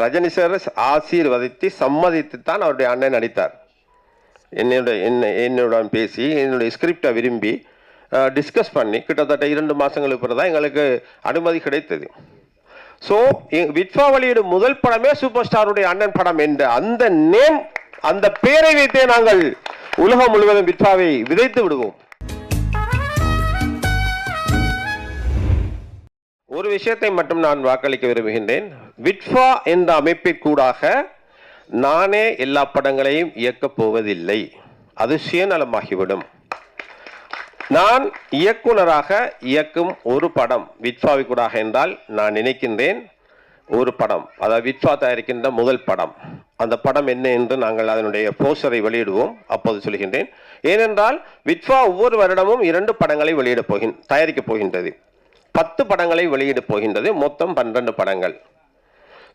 Rajini sir ஆசீர்வதித்து சம்மதித்து தான் அவருடைய அண்ணன் நடித்தார். என்னோட என்ன என்னுடன் பேசி என்னுடைய ஸ்கிரிப்டை விரும்பி டிஸ்கஸ் பண்ணி கிட்டத்தட்ட இரண்டு மாதங்களுக்கு பிறகு தான் எங்களுக்கு அனுமதி கிடைத்தது. ஸோ விட்வா வெளியிடும் முதல் படமே சூப்பர் ஸ்டாருடைய அண்ணன் படம் என்ற அந்த நேம் அந்த பேரை வைத்தே நாங்கள் உலகம் முழுவதும் விட்வாவை விதைத்து விடுவோம். ஒரு விஷயத்தை மட்டும் நான் வாக்களிக்க விரும்புகின்றேன். விட்ஃபா என்ற அமைப்பிற்கூடாக நானே எல்லா படங்களையும் இயக்கப் போவதில்லை. அது சுயநலமாகிவிடும். நான் இயக்குனராக இயக்கும் ஒரு படம் விட்ஃபாவிற்கூடாக என்றால் நான் நினைக்கின்றேன் ஒரு படம். அதாவது விட்ஃபா தயாரிக்கின்ற முதல் படம். அந்த படம் என்ன என்று நாங்கள் அதனுடைய போஸ்டரை வெளியிடுவோம். அப்போது சொல்கின்றேன். ஏனென்றால் விட்ஃபா ஒவ்வொரு வருடமும் இரண்டு படங்களை வெளியிடப் போகின் தயாரிக்கப் போகின்றது. பத்து படங்களை வெளியிடப் போகின்றது. மொத்தம் பன்னிரண்டு படங்கள்.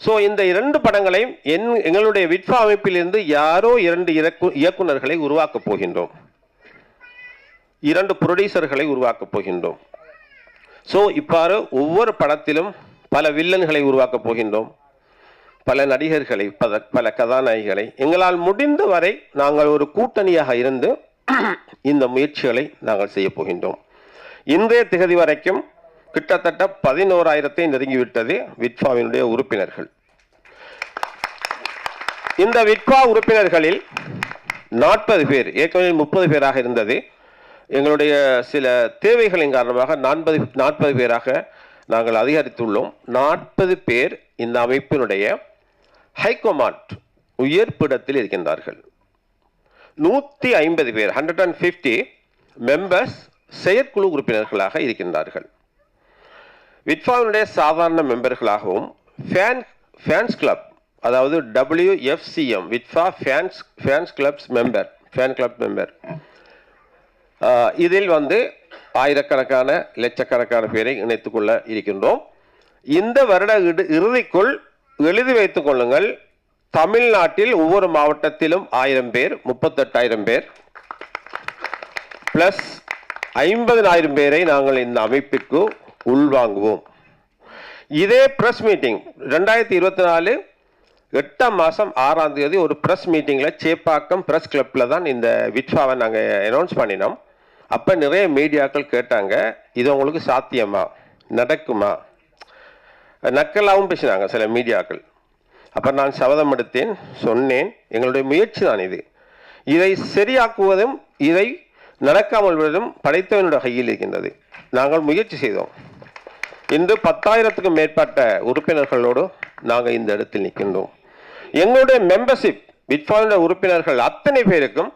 ஸோ இந்த இரண்டு படங்களையும் என் எங்களுடைய விட்வா அமைப்பிலிருந்து யாரோ இரண்டு இயக்கு இயக்குனர்களை உருவாக்கப் போகின்றோம். இரண்டு புரொடியூசர்களை உருவாக்கப் போகின்றோம். ஸோ இவ்வாறு ஒவ்வொரு படத்திலும் பல வில்லன்களை உருவாக்கப் போகின்றோம். பல நடிகர்களை பல பல கதாநாயகிகளை. எங்களால் முடிந்த வரை நாங்கள் ஒரு கூட்டணியாக இருந்து இந்த முயற்சிகளை நாங்கள் செய்ய போகின்றோம். இன்றைய திகதி வரைக்கும் கிட்டத்தட்ட பதினோராயிரத்தை நெருங்கிவிட்டது விட்பாவினுடைய உறுப்பினர்கள். இந்த விட்பா உறுப்பினர்களில் நாற்பது பேர் ஏற்கனவே முப்பது பேராக இருந்தது. எங்களுடைய சில தேவைகளின் காரணமாக நாற்பது நாற்பது பேராக நாங்கள் அதிகரித்துள்ளோம். நாற்பது பேர் இந்த அமைப்பினுடைய ஹைகமாண்ட் உயர்ப்பிடத்தில் இருக்கின்றார்கள். நூற்றி ஐம்பது பேர் ஹண்ட்ரட் அண்ட் ஃபிஃப்டி மெம்பர்ஸ் செயற்குழு உறுப்பினர்களாக இருக்கின்றார்கள். விட்ஃபாவினுடைய சாதாரண மெம்பர்களாகவும் ஃபேன் ஃபேன்ஸ் கிளப் அதாவது டபிள்யூஎஃப்சிஎம் விட்ஃபா fans fans clubs member fan club member இதில் வந்து ஆயிரக்கணக்கான லட்சக்கணக்கான பேரை இணைத்துக்கொள்ள இருக்கின்றோம். இந்த வருட இடு- இறுதிக்குள் எழுதி வைத்துக் கொள்ளுங்கள். தமிழ்நாட்டில் ஒவ்வொரு மாவட்டத்திலும் ஆயிரம் பேர் முப்பத்தெட்டாயிரம் பேர் பிளஸ் ஐம்பதனாயிரம் பேரை நாங்கள் இந்த அமைப்பிற்கு உள்வாங்குவோம் இதே ப்ரெஸ் மீட்டிங் ரெண்டாயிரத்தி இருபத்தி நாலு எட்டாம் மாதம் ஆறாம் தேதி ஒரு ப்ரெஸ் மீட்டிங்கில் சேப்பாக்கம் ப்ரெஸ் கிளப்பில் தான் இந்த விட்ஃபாவை நாங்கள் அனௌன்ஸ் பண்ணினோம். அப்போ நிறைய மீடியாக்கள் கேட்டாங்க இது உங்களுக்கு சாத்தியமா? நடக்குமா? நக்கலாகவும் பேசினாங்க சில மீடியாக்கள். அப்போ நான் சபதம் எடுத்தேன் சொன்னேன் எங்களுடைய முயற்சி தான் இது. இதை சரியாக்குவதும் இதை நடக்காமல் விடுவதும் படைத்தவனுடைய கையில் இருக்கின்றது. நாங்கள் முயற்சி செய்தோம். இன்று பத்தாயிரத்துக்கும் மேற்பட்ட உறுப்பினர்களோடு நாங்கள் இந்த இடத்தில் நிற்கின்றோம் எங்களுடைய மெம்பர்ஷிப் விட்ஃபாவின் உறுப்பினர்கள் அத்தனை பேருக்கும்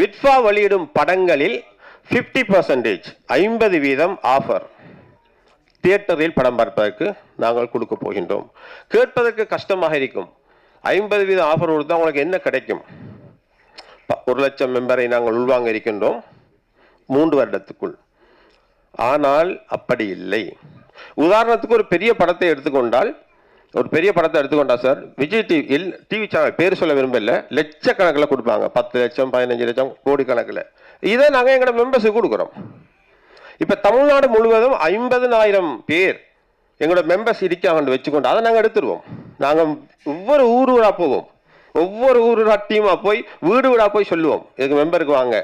விட்ஃபா வெளியிடும் படங்களில் 50% பர்சன்டேஜ் ஐம்பது வீதம் ஆஃபர் தியேட்டரில் படம் பார்ப்பதற்கு நாங்கள் கொடுக்க போகின்றோம். கேட்பதற்கு கஷ்டமாக இருக்கும். ஐம்பது வீதம் ஆஃபர் கொடுத்தா உங்களுக்கு என்ன கிடைக்கும்? ஒரு லட்சம் மெம்பரை நாங்கள் உள்வாங்க இருக்கின்றோம் மூன்று வருடத்துக்குள். ஆனால் அப்படி இல்லை. உதாரணத்துக்கு ஒரு பெரிய படத்தை எடுத்துக்கொண்டால் ஒரு பெரிய படத்தை எடுத்துக்கொண்டா சார் விஜய் டிவியில் டிவி சேனல் பேர் சொல்ல விரும்பல லட்சக்கணக்கில் கொடுப்பாங்க. பத்து லட்சம் பதினஞ்சு லட்சம் கோடி கணக்கில். இதை நாங்கள் எங்களோட மெம்பர்ஸுக்கு கொடுக்குறோம். இப்போ தமிழ்நாடு முழுவதும் ஐம்பதனாயிரம் பேர் எங்களோட மெம்பர்ஸ் இருக்காங்கன்னு வச்சுக்கொண்டு அதை நாங்கள் எடுத்துருவோம். நாங்கள் ஒவ்வொரு ஊர் ஊராக போவோம். ஒவ்வொரு ஊர் ஊராக டீமாக போய் வீடு வீடாக போய் சொல்லுவோம். எங்கள் மெம்பருக்கு வாங்க.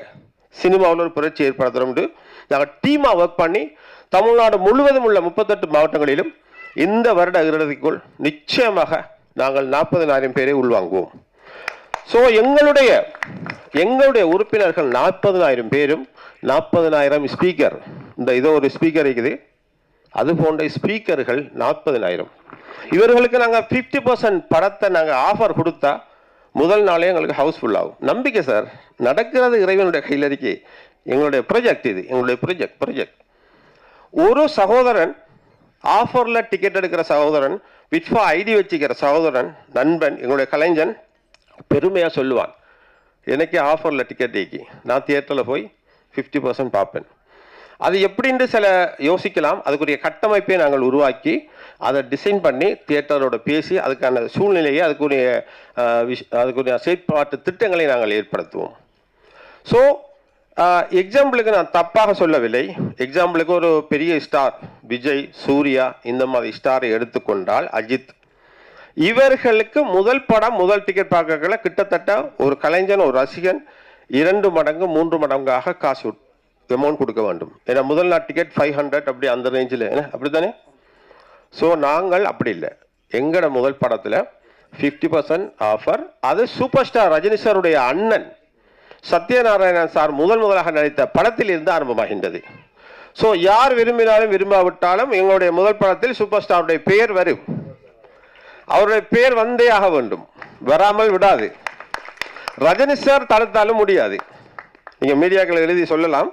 சினிமாவில் ஒரு புரட்சி ஏற்படுத்துகிறோம்ட்டு நாங்கள் டீமாக ஒர்க் பண்ணி தமிழ்நாடு முழுவதும் உள்ள முப்பத்தெட்டு மாவட்டங்களிலும் இந்த வருட இறுதிக்குள் நிச்சயமாக நாங்கள் நாற்பதனாயிரம் பேரை உள்வாங்குவோம். ஸோ எங்களுடைய எங்களுடைய உறுப்பினர்கள் நாற்பதனாயிரம் பேரும் நாற்பதனாயிரம் ஸ்பீக்கர் இந்த இதோ ஒரு ஸ்பீக்கர் இருக்குது. அது போன்ற ஸ்பீக்கர்கள் நாற்பதனாயிரம். இவர்களுக்கு நாங்கள் ஃபிஃப்டி பர்சன்ட் படத்தை நாங்கள் ஆஃபர் கொடுத்தா முதல் நாளே எங்களுக்கு ஹவுஸ்ஃபுல் ஆகும். நம்பிக்கை சார் நடக்கிறது இறைவனுடைய கையில் இருக்கு. எங்களுடைய ப்ரொஜெக்ட் இது. எங்களுடைய ப்ரொஜெக்ட் ப்ரொஜெக்ட் ஒரு சகோதரன் ஆஃபரில் டிக்கெட் எடுக்கிற சகோதரன் விட்ஃபா ஐடி வச்சுக்கிற சகோதரன் நண்பன் எங்களுடைய கலைஞன் பெருமையாக சொல்லுவான். எனக்கு ஆஃபரில் டிக்கெட் ஏக்கி நான் தியேட்டரில் போய் ஃபிஃப்டி பர்சன்ட் பார்ப்பேன். அது எப்படின்னு சில யோசிக்கலாம். அதுக்குரிய கட்டமைப்பை நாங்கள் உருவாக்கி அதை டிசைன் பண்ணி தியேட்டரோட பேசி அதுக்கான சூழ்நிலையை அதுக்குரிய விஷ் அதுக்குரிய செயற்பாட்டு திட்டங்களை நாங்கள் ஏற்படுத்துவோம். ஸோ எக்ஸாம்பிளுக்கு நான் தப்பாக சொல்லவில்லை. எக்ஸாம்பிளுக்கு ஒரு பெரிய ஸ்டார் விஜய் சூர்யா இந்த மாதிரி ஸ்டாரை எடுத்துக்கொண்டால் அஜித். இவர்களுக்கு முதல் படம் முதல் டிக்கெட் பார்க்கல கிட்டத்தட்ட ஒரு கலைஞன் ஒரு ரசிகன் இரண்டு மடங்கு மூன்று மடங்காக காசு அமௌண்ட் கொடுக்க வேண்டும். ஏன்னா முதல் நாள் டிக்கெட் ஃபைவ் ஹண்ட்ரட் அப்படி அந்த ரேஞ்சில் என்ன அப்படித்தானே? ஸோ நாங்கள் அப்படி இல்லை. எங்களோட முதல் படத்தில் ஃபிஃப்டி பர்சன்ட் ஆஃபர் அது சூப்பர் ஸ்டார் ரஜினி சாருடைய அண்ணன். சத்யநாராயணன் சார் முதல் முதலாக நடித்த படத்தில் இருந்து ஆரம்பமாகின்றது. ஸோ யார் விரும்பினாலும் விரும்பாவிட்டாலும் எங்களுடைய முதல் படத்தில் சூப்பர் ஸ்டாருடைய பெயர் வரும். அவருடைய பெயர் வந்தே ஆக வேண்டும். வராமல் விடாது. ரஜினி சார் தடுத்தாலும் முடியாது. நீங்கள் மீடியாக்கள் எழுதி சொல்லலாம்.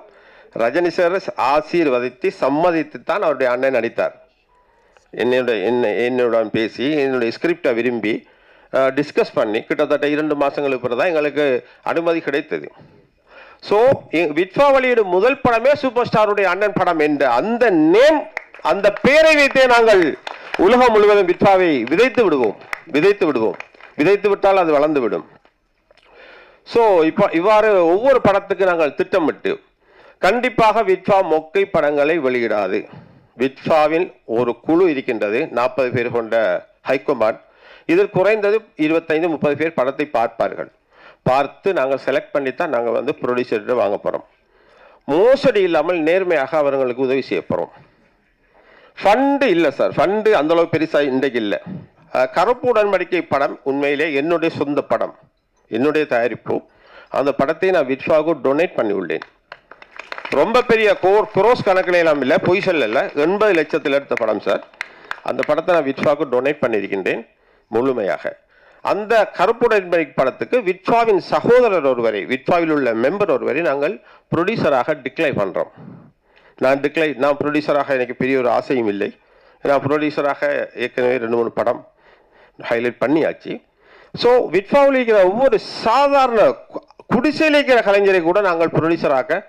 ரஜினி சார் ஆசீர்வதித்து சம்மதித்து தான் அவருடைய அண்ணன் நடித்தார். என்னுடைய என்ன என்னுடன் பேசி என்னுடைய ஸ்கிரிப்டை விரும்பி டிஸ்கஸ் பண்ணி கிட்டத்தட்ட இரண்டு மாதங்களுக்கு பிறகு தான் எங்களுக்கு அனுமதி கிடைத்தது. ஸோ விட்வா வெளியிடும் முதல் படமே சூப்பர் ஸ்டாருடைய அண்ணன் படம் என்ற அந்த நேம் அந்த பெயரை வைத்தே நாங்கள் உலகம் முழுவதும் விட்வாவை விதைத்து விடுவோம். விதைத்து விடுவோம். விதைத்து விட்டால் அது வளர்ந்து விடும். ஸோ இப்போ இவ்வாறு ஒவ்வொரு படத்துக்கு நாங்கள் திட்டமிட்டு கண்டிப்பாக விட்வா மொக்கை படங்களை வெளியிடாது. விட்வாவில் ஒரு குழு இருக்கின்றது நாற்பது பேர் கொண்ட ஹைகமாண்ட் இதில் குறைந்தது இருபத்தைந்து முப்பது பேர் படத்தை பார்ப்பார்கள். பார்த்து நாங்கள் செலக்ட் பண்ணி தான் நாங்கள் வந்து ப்ரொடியூசர்கிட்ட வாங்க போகிறோம் மோசடி இல்லாமல் நேர்மையாக அவர்களுக்கு உதவி செய்ய போகிறோம் ஃபண்டு இல்லை சார் ஃபண்டு அந்தளவு பெருசாக இன்றைக்கு இல்லை. கருப்பு உடன்படிக்கை படம் உண்மையிலே என்னுடைய சொந்த படம். என்னுடைய தயாரிப்பு. அந்த படத்தை நான் விட்வாகு டொனேட் பண்ணி உள்ளேன் ரொம்ப பெரிய கோர் குரோஸ் கணக்கில் எல்லாம் இல்லை பொய் சொல்லல. எண்பது லட்சத்தில் எடுத்த படம் சார் அந்த படத்தை நான் விட்ஃபாக்கு டொனேட் பண்ணியிருக்கின்றேன். முழுமையாக. அந்த கருப்புடன்பை படத்துக்கு விட்வாவின் சகோதரர் ஒருவரை விட்வாவில் உள்ள மெம்பர் ஒருவரை நாங்கள் ப்ரொடியூசராக டிக்ளை பண்ணுறோம் நான் டிக்ளை நான் ப்ரொடியூசராக எனக்கு பெரிய ஒரு ஆசையும் இல்லை. நான் ப்ரொடியூசராக ஏற்கனவே ரெண்டு மூணு படம் ஹைலைட் பண்ணியாச்சு. ஸோ விட்வாவில் இருக்கிற ஒவ்வொரு சாதாரண கு- குடிசையில் இருக்கிற கலைஞரை கூட நாங்கள் ப்ரொடியூசராக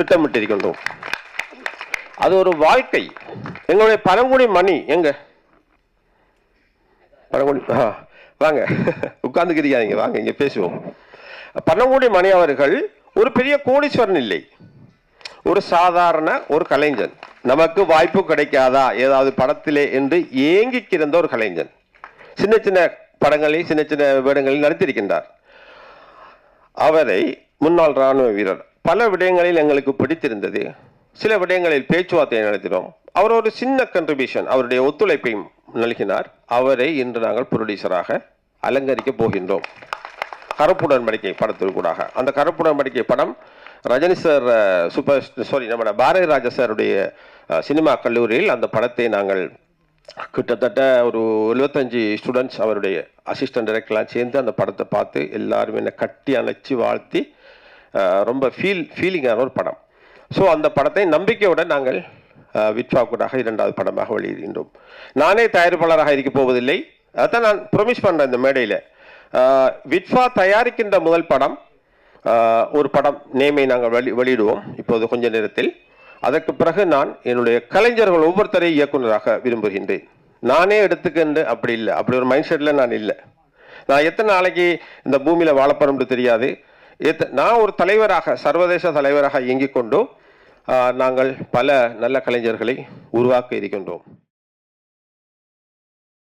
திட்டமிட்டிருக்கின்றோம். அது ஒரு வாழ்க்கை. எங்களுடைய பழங்குடி மணி எங்கள் பழங்குடி ஆ வாங்க. உட்கார்ந்துக்கிறீங்க வாங்க இங்கே பேசுவோம். பழங்குடி மணி அவர்கள் ஒரு பெரிய கோடீஸ்வரன் இல்லை. ஒரு சாதாரண ஒரு கலைஞன். நமக்கு வாய்ப்பு கிடைக்காதா? ஏதாவது படத்திலே என்று ஏங்கி கிடந்த ஒரு கலைஞன். சின்ன சின்ன படங்களில் சின்ன சின்ன வேடங்களில் நடித்திருக்கின்றார். அவரை முன்னாள் ராணுவ வீரர். பல விடயங்களில் எங்களுக்கு பிடித்திருந்தது. சில விடயங்களில் பேச்சுவார்த்தை நடத்தினோம். அவர் ஒரு சின்ன கன்ட்ரிபியூஷன் அவருடைய ஒத்துழைப்பையும் நல்கினார். அவரை இன்று நாங்கள் புரொடியூசராக அலங்கரிக்கப் போகின்றோம். கருப்புடன்படிக்கை படத்திற்கூடாக அந்த கருப்புடன்படிக்கை படம் ரஜினி சார் சூப்பர் சாரி நம்ம பாரதி ராஜா சாருடைய சினிமா கல்லூரியில் அந்த படத்தை நாங்கள் கிட்டத்தட்ட ஒரு எழுபத்தஞ்சு ஸ்டூடெண்ட்ஸ் அவருடைய அசிஸ்டன்ட் டைரக்டர்லாம் சேர்ந்து அந்த படத்தை பார்த்து எல்லாரும் என்னை கட்டி அணைச்சி வாழ்த்தி ரொம்ப ஃபீல் ஃபீலிங்கான ஒரு படம். ஸோ அந்த படத்தை நம்பிக்கையுடன் நாங்கள் விட்வாக்குடாக இரண்டாவது படமாக வெளியிடுகின்றோம். நானே தயாரிப்பாளராக இருக்க போவதில்லை. அதான் நான் ப்ரொமிஸ் பண்ணுறேன் இந்த மேடையில். விட்வா தயாரிக்கின்ற முதல் படம் ஒரு படம் நேமை நாங்கள் வெளி வெளியிடுவோம் இப்போது கொஞ்ச நேரத்தில். அதற்கு பிறகு நான் என்னுடைய கலைஞர்கள் ஒவ்வொருத்தரையும் இயக்குனராக விரும்புகின்றேன். நானே எடுத்துக்கிண்டு அப்படி இல்லை. அப்படி ஒரு மைண்ட் செட்டில் நான் இல்லை. நான் எத்தனை நாளைக்கு இந்த பூமியில் வாழப்போறோம்னு தெரியாது. எத்த நான் ஒரு தலைவராக சர்வதேச தலைவராக இயங்கிக் கொண்டும் நாங்கள் பல நல்ல கலைஞர்களை உருவாக்க இருக்கின்றோம்.